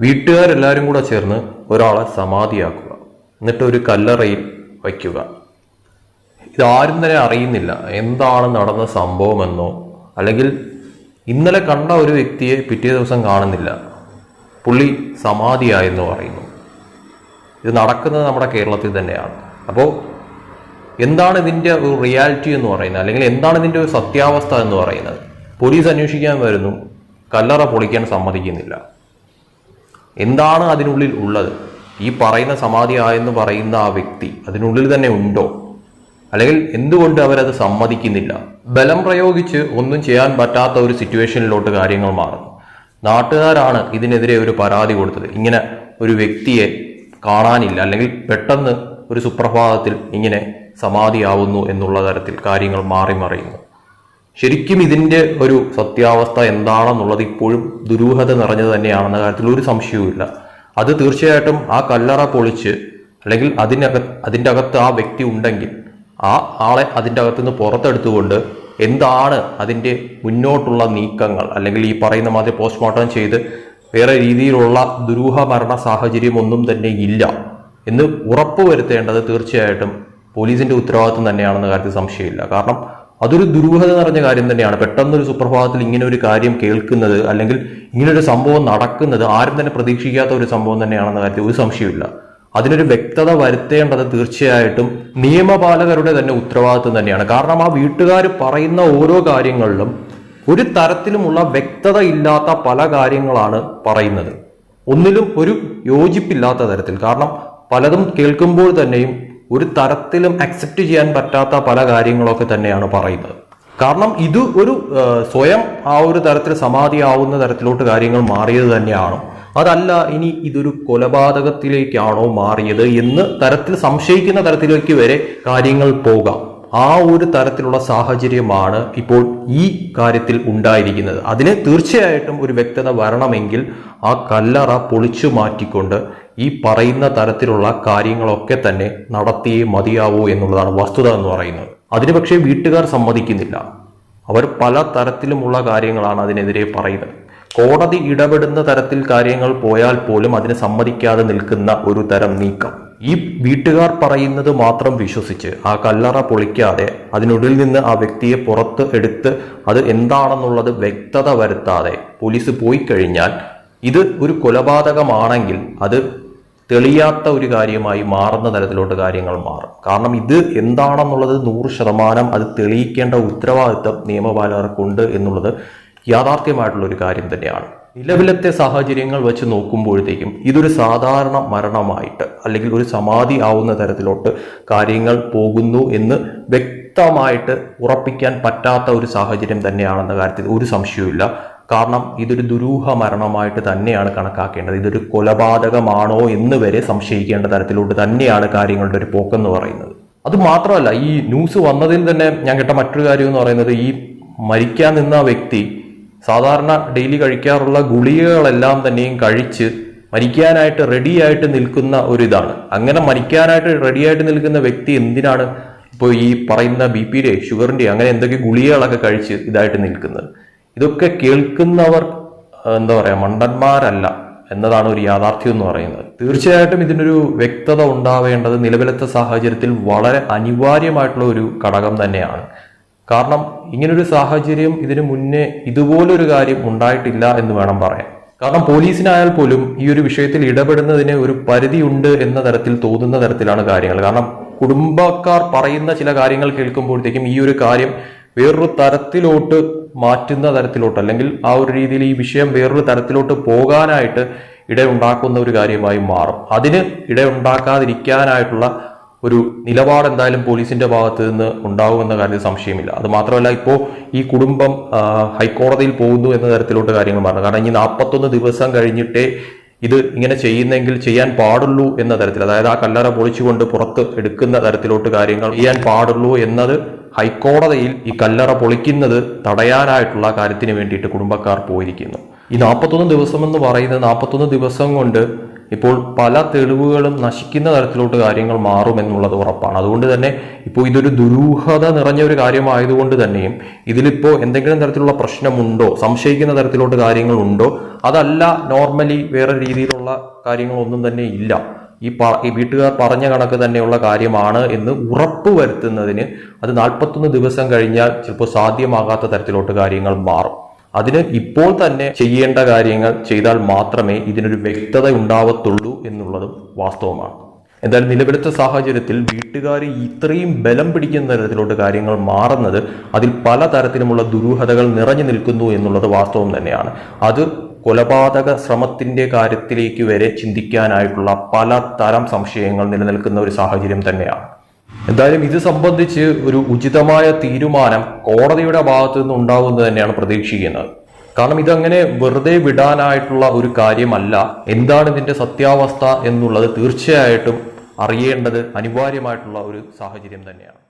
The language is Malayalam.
വീട്ടുകാരെല്ലാവരും കൂടെ ചേർന്ന് ഒരാളെ സമാധിയാക്കുക. എന്നിട്ട് ഒരു കല്ലറയിൽ വയ്ക്കുക. ഇതാരും തന്നെ അറിയുന്നില്ല എന്താണ് നടന്ന സംഭവമെന്നോ അല്ലെങ്കിൽ ഇന്നലെ കണ്ട ഒരു വ്യക്തിയെ പിറ്റേ ദിവസം കാണുന്നില്ല. പുള്ളി സമാധിയായെന്ന് പറയുന്നു. ഇത് നടക്കുന്നത് നമ്മുടെ കേരളത്തിൽ തന്നെയാണ്. അപ്പോൾ എന്താണ് ഇതിന്റെ ഒരു റിയാലിറ്റി എന്ന് പറയുന്നത്? അല്ലെങ്കിൽ എന്താണ് ഇതിന്റെ ഒരു സത്യാവസ്ഥ എന്ന് പറയുന്നത്? പോലീസ് അന്വേഷിക്കാൻ വരുന്നു. കല്ലറ പൊളിക്കാൻ സമ്മതിക്കുന്നില്ല. എന്താണ് അതിനുള്ളിൽ ഉള്ളത്? ഈ പറയുന്ന സമാധി ആയെന്ന് പറയുന്ന ആ വ്യക്തി അതിനുള്ളിൽ തന്നെ ഉണ്ടോ? അല്ലെങ്കിൽ എന്തുകൊണ്ട് അവരത് സമ്മതിക്കുന്നില്ല? ബലം പ്രയോഗിച്ച് ഒന്നും ചെയ്യാൻ പറ്റാത്ത ഒരു സിറ്റുവേഷനിലോട്ട് കാര്യങ്ങൾ മാറുന്നു. നാട്ടുകാരാണ് ഇതിനെതിരെ ഒരു പരാതി കൊടുത്തത്. ഇങ്ങനെ ഒരു വ്യക്തിയെ കാണാനില്ല. അല്ലെങ്കിൽ പെട്ടെന്ന് ഒരു സുപ്രഭാതത്തിൽ ഇങ്ങനെ സമാധിയാവുന്നു എന്നുള്ള തരത്തിൽ കാര്യങ്ങൾ മാറി മറിയുന്നു. ശരിക്കും ഇതിന്റെ ഒരു സത്യാവസ്ഥ എന്താണെന്നുള്ളത് ഇപ്പോഴും ദുരൂഹത നിറഞ്ഞത് തന്നെയാണെന്ന കാര്യത്തിൽ ഒരു സംശയവുമില്ല. അത് തീർച്ചയായിട്ടും ആ കല്ലറ പൊളിച്ച് അല്ലെങ്കിൽ അതിനകത്ത് അതിന്റെ അകത്ത് ആ വ്യക്തി ഉണ്ടെങ്കിൽ ആ ആളെ അതിന്റെ അകത്തുനിന്ന് പുറത്തെടുത്തുകൊണ്ട് എന്താണ് അതിന്റെ മുന്നോട്ടുള്ള നീക്കങ്ങൾ? അല്ലെങ്കിൽ ഈ പറയുന്ന മാതിരി പോസ്റ്റ്മോർട്ടം ചെയ്ത് വേറെ രീതിയിലുള്ള ദുരൂഹ മരണ സാഹചര്യം ഒന്നും തന്നെ ഇല്ല എന്ന് ഉറപ്പുവരുത്തേണ്ടത് തീർച്ചയായിട്ടും പോലീസിന്റെ ഉത്തരവാദിത്വം തന്നെയാണെന്ന കാര്യത്തിൽ സംശയമില്ല. കാരണം അതൊരു ദുരൂഹത നിറഞ്ഞ കാര്യം തന്നെയാണ്. പെട്ടെന്ന് പെട്ടെന്നൊരു സുപ്രഭാതത്തിൽ ഇങ്ങനെ ഒരു കാര്യം കേൾക്കുന്നത് അല്ലെങ്കിൽ ഇങ്ങനെ ഒരു സംഭവം നടക്കുന്നത് ആരും തന്നെ പ്രതീക്ഷിക്കാത്ത ഒരു സംഭവം തന്നെയാണെന്ന കാര്യത്തിൽ ഒരു സംശയമില്ല അതിനൊരു വ്യക്തത വരുത്തേണ്ടത് തീർച്ചയായിട്ടും നിയമപാലകരുടെ തന്നെ ഉത്തരവാദിത്വം തന്നെയാണ്. കാരണം ആ വീട്ടുകാർ പറയുന്ന ഓരോ കാര്യങ്ങളിലും ഒരു തരത്തിലുമുള്ള വ്യക്തത ഇല്ലാത്ത പല കാര്യങ്ങളാണ് പറയുന്നത്. ഒന്നിലും ഒരു യോജിപ്പില്ലാത്ത തരത്തിൽ. കാരണം പലതും കേൾക്കുമ്പോൾ തന്നെയും ഒരു തരത്തിലും അക്സെപ്റ്റ് ചെയ്യാൻ പറ്റാത്ത പല കാര്യങ്ങളൊക്കെ തന്നെയാണ് പറയുന്നത്. കാരണം ഇത് ഒരു സ്വയം ആ ഒരു തരത്തിൽ സമാധിയാവുന്ന തരത്തിലോട്ട് കാര്യങ്ങൾ മാറിയത് തന്നെയാണ്. അതല്ല ഇനി ഇതൊരു കൊലപാതകത്തിലേക്കാണോ മാറിയത് എന്ന് തരത്തിൽ സംശയിക്കുന്ന തരത്തിലേക്ക് വരെ കാര്യങ്ങൾ പോകാം. ആ ഒരു തരത്തിലുള്ള സാഹചര്യമാണ് ഇപ്പോൾ ഈ കാര്യത്തിൽ ഉണ്ടായിരിക്കുന്നത്. അതിന് തീർച്ചയായിട്ടും ഒരു വ്യക്തത വരണമെങ്കിൽ ആ കല്ലറ പൊളിച്ചു മാറ്റിക്കൊണ്ട് ഈ പറയുന്ന തരത്തിലുള്ള കാര്യങ്ങളൊക്കെ തന്നെ നടത്തിയേ മതിയാവൂ എന്നുള്ളതാണ് വസ്തുത എന്ന് പറയുന്നത്. അതിന് പക്ഷേ വീട്ടുകാർ സമ്മതിക്കുന്നില്ല. അവർ പല തരത്തിലുമുള്ള കാര്യങ്ങളാണ് അതിനെതിരെ പറയുന്നത്. കോടതി ഇടപെടുന്ന തരത്തിൽ കാര്യങ്ങൾ പോയാൽ പോലും അതിന് സമ്മതിക്കാതെ നിൽക്കുന്ന ഒരു തരം നീക്കം. ഈ വീട്ടുകാർ പറയുന്നത് മാത്രം വിശ്വസിച്ച് ആ കല്ലറ പൊളിക്കാതെ അതിനുള്ളിൽ നിന്ന് ആ വ്യക്തിയെ പുറത്ത് എടുത്ത് അത് എന്താണെന്നുള്ളത് വ്യക്തത വരുത്താതെ പോലീസ് പോയി കഴിഞ്ഞാൽ ഇത് ഒരു കൊലപാതകമാണെങ്കിൽ അത് തെളിയാത്ത ഒരു കാര്യമായി മാറുന്ന തരത്തിലോട്ട് കാര്യങ്ങൾ മാറും. കാരണം ഇത് എന്താണെന്നുള്ളത് നൂറ് ശതമാനം അത് തെളിയിക്കേണ്ട ഉത്തരവാദിത്തം നിയമപാലകർക്കുണ്ട് എന്നുള്ളത് യാഥാർത്ഥ്യമായിട്ടുള്ള ഒരു കാര്യം തന്നെയാണ്. നിലവിലത്തെ സാഹചര്യങ്ങൾ വെച്ച് നോക്കുമ്പോഴത്തേക്കും ഇതൊരു സാധാരണ മരണമായിട്ട് അല്ലെങ്കിൽ ഒരു സമാധി ആവുന്ന തരത്തിലോട്ട് കാര്യങ്ങൾ പോകുന്നു എന്ന് വ്യക്തമായിട്ട് ഉറപ്പിക്കാൻ പറ്റാത്ത ഒരു സാഹചര്യം തന്നെയാണെന്ന കാര്യത്തിൽ ഒരു സംശയവുമില്ല. കാരണം ഇതൊരു ദുരൂഹ മരണമായിട്ട് തന്നെയാണ് കണക്കാക്കേണ്ടത്. ഇതൊരു കൊലപാതകമാണോ എന്ന് വരെ സംശയിക്കേണ്ട തരത്തിലോട്ട് തന്നെയാണ് കാര്യങ്ങളുടെ ഒരു പോക്കെന്ന് പറയുന്നത്. അത് മാത്രമല്ല ഈ ന്യൂസ് വന്നതിൽ തന്നെ ഞാൻ കേട്ട മറ്റൊരു കാര്യം എന്ന് പറയുന്നത് ഈ മരിക്കാൻ നിന്ന വ്യക്തി സാധാരണ ഡെയിലി കഴിക്കാറുള്ള ഗുളികകളെല്ലാം തന്നെയും കഴിച്ച് മരിക്കാനായിട്ട് റെഡിയായിട്ട് നിൽക്കുന്ന ഒരു ഇതാണ് അങ്ങനെ മരിക്കാനായിട്ട് റെഡിയായിട്ട് നിൽക്കുന്ന വ്യക്തി എന്തിനാണ് ഇപ്പോൾ ഈ പറയുന്ന ബി പിയുടെ ഷുഗറിന്റെ അങ്ങനെ എന്തൊക്കെ ഗുളികകളൊക്കെ കഴിച്ച് ഇതായിട്ട് നിൽക്കുന്നത്? ഇതൊക്കെ കേൾക്കുന്നവർ എന്താ പറയുക മണ്ടന്മാരല്ല എന്നതാണ് ഒരു യാഥാർത്ഥ്യം എന്ന് പറയുന്നത്. തീർച്ചയായിട്ടും ഇതിനൊരു വ്യക്തത ഉണ്ടാവേണ്ടത് നിലവിലത്തെ സാഹചര്യത്തിൽ വളരെ അനിവാര്യമായിട്ടുള്ള ഒരു ഘടകം തന്നെയാണ്. കാരണം ഇങ്ങനൊരു സാഹചര്യം ഇതിനു മുന്നേ ഇതുപോലൊരു കാര്യം ഉണ്ടായിട്ടില്ല എന്ന് വേണം പറയാൻ. കാരണം പോലീസിനായാൽ പോലും ഈ ഒരു വിഷയത്തിൽ ഇടപെടുന്നതിന് ഒരു പരിധിയുണ്ട് എന്ന തരത്തിൽ തോന്നുന്ന തരത്തിലാണ് കാര്യങ്ങൾ. കാരണം കുടുംബക്കാർ പറയുന്ന ചില കാര്യങ്ങൾ കേൾക്കുമ്പോഴത്തേക്കും ഈ ഒരു കാര്യം വേറൊരു തരത്തിലോട്ട് മാറ്റുന്ന തരത്തിലോട്ട് അല്ലെങ്കിൽ ആ ഒരു രീതിയിൽ ഈ വിഷയം വേറൊരു തരത്തിലോട്ട് പോകാനായിട്ട് ഇടയുണ്ടാക്കുന്ന ഒരു കാര്യമായി മാറും. അതിന് ഇടയുണ്ടാക്കാതിരിക്കാനായിട്ടുള്ള ഒരു നിലപാട് എന്തായാലും പോലീസിന്റെ ഭാഗത്ത് നിന്ന് ഉണ്ടാവുമെന്ന കാര്യത്തിൽ സംശയമില്ല. അത് മാത്രമല്ല ഇപ്പോൾ ഈ കുടുംബം ഹൈക്കോടതിയിൽ പോകുന്നു എന്ന തരത്തിലോട്ട് കാര്യങ്ങൾ മാറണം കാരണം ഇനി നാൽപ്പത്തൊന്ന് ദിവസം കഴിഞ്ഞിട്ടേ ഇത് ഇങ്ങനെ ചെയ്യുന്നെങ്കിൽ ചെയ്യാൻ പാടുള്ളൂ എന്ന തരത്തിൽ അതായത് ആ കല്ലറ പൊളിച്ചുകൊണ്ട് പുറത്ത് എടുക്കുന്ന തരത്തിലോട്ട് കാര്യങ്ങൾ ചെയ്യാൻ പാടുള്ളൂ എന്നത് ഹൈക്കോടതിയിൽ ഈ കല്ലറ പൊളിക്കുന്നത് തടയാനായിട്ടുള്ള കാര്യത്തിന് വേണ്ടിയിട്ട് കുടുംബക്കാർ പോയിരിക്കുന്നു. ഈ നാൽപ്പത്തൊന്ന് ദിവസം എന്ന് പറയുന്നത് നാൽപ്പത്തൊന്ന് ദിവസം കൊണ്ട് ഇപ്പോൾ പല തെളിവുകളും നശിക്കുന്ന തരത്തിലോട്ട് കാര്യങ്ങൾ മാറുമെന്നുള്ളത് ഉറപ്പാണ്. അതുകൊണ്ട് തന്നെ ഇപ്പോൾ ഇതൊരു ദുരൂഹത നിറഞ്ഞ ഒരു കാര്യമായതുകൊണ്ട് തന്നെയും ഇതിലിപ്പോൾ എന്തെങ്കിലും തരത്തിലുള്ള പ്രശ്നമുണ്ടോ സംശയിക്കുന്ന തരത്തിലോട്ട് കാര്യങ്ങളുണ്ടോ അതല്ല നോർമലി വേറെ രീതിയിലുള്ള കാര്യങ്ങളൊന്നും തന്നെ ഇല്ല. ഈ ഈ വീട്ടുകാർ പറഞ്ഞ കണക്ക് തന്നെയുള്ള കാര്യമാണ് എന്ന് ഉറപ്പ് വരുത്തുന്നതിന് അത് നാൽപ്പത്തൊന്ന് ദിവസം കഴിഞ്ഞാൽ ചിലപ്പോൾ സാധ്യമാകാത്ത തരത്തിലോട്ട് കാര്യങ്ങൾ മാറും. അതിന് ഇപ്പോൾ തന്നെ ചെയ്യേണ്ട കാര്യങ്ങൾ ചെയ്താൽ മാത്രമേ ഇതിനൊരു വ്യക്തത ഉണ്ടാവത്തുള്ളൂ എന്നുള്ളതും വാസ്തവമാണ്. എന്തായാലും നിലവിലത്തെ സാഹചര്യത്തിൽ വീട്ടുകാർ ഇത്രയും ബലം പിടിക്കുന്ന തരത്തിലോട്ട് കാര്യങ്ങൾ മാറുന്നത് അതിൽ പല തരത്തിലുമുള്ള ദുരൂഹതകൾ നിറഞ്ഞു നിൽക്കുന്നു എന്നുള്ളത് വാസ്തവം തന്നെയാണ്. അത് കൊലപാതക ശ്രമത്തിന്റെ കാര്യത്തിലേക്ക് വരെ ചിന്തിക്കാനായിട്ടുള്ള പല തരം സംശയങ്ങൾ നിലനിൽക്കുന്ന ഒരു സാഹചര്യം തന്നെയാണ്. എന്തായാലും ഇത് സംബന്ധിച്ച് ഒരു ഉചിതമായ തീരുമാനം കോടതിയുടെ ഭാഗത്തു നിന്ന് ഉണ്ടാകുമെന്ന് തന്നെയാണ് പ്രതീക്ഷിക്കുന്നത്. കാരണം ഇതങ്ങനെ വെറുതെ വിടാനായിട്ടുള്ള ഒരു കാര്യമല്ല. എന്താണ് ഇതിന്റെ സത്യാവസ്ഥ എന്നുള്ളത് തീർച്ചയായിട്ടും അറിയേണ്ടത് അനിവാര്യമായിട്ടുള്ള ഒരു സാഹചര്യം തന്നെയാണ്.